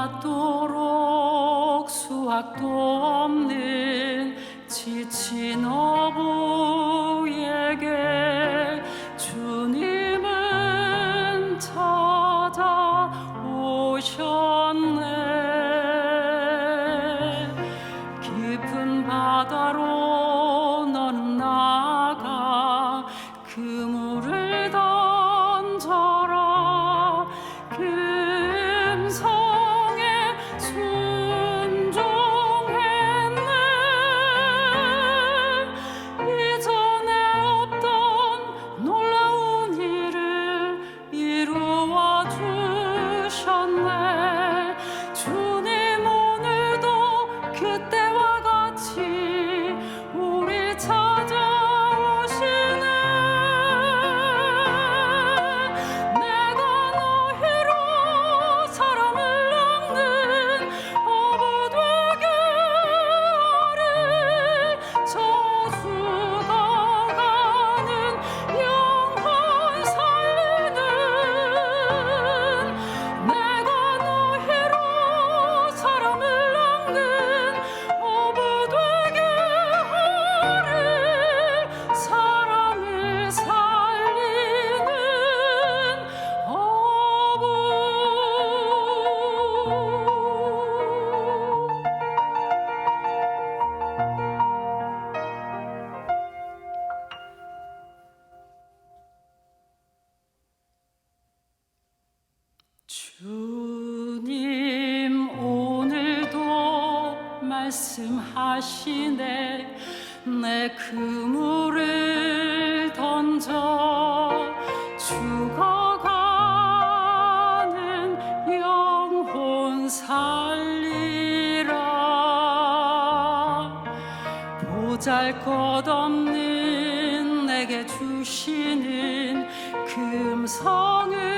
받도록 수확도 없는 지친 어부에게 주님은 찾아오셨네. 깊은 바다로 말씀하시네. 내 그물을 던져 죽어가는 영혼 살리라. 보잘것없는 내게 주시는 금성을